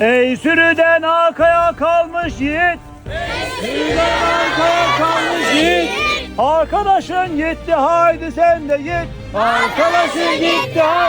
Ey sürüden arkaya kalmış yiğit. Sürüden arkaya kalmış yiğit. Arkadaşın gitti haydi sen de git. Arkadaşın gitti haydi.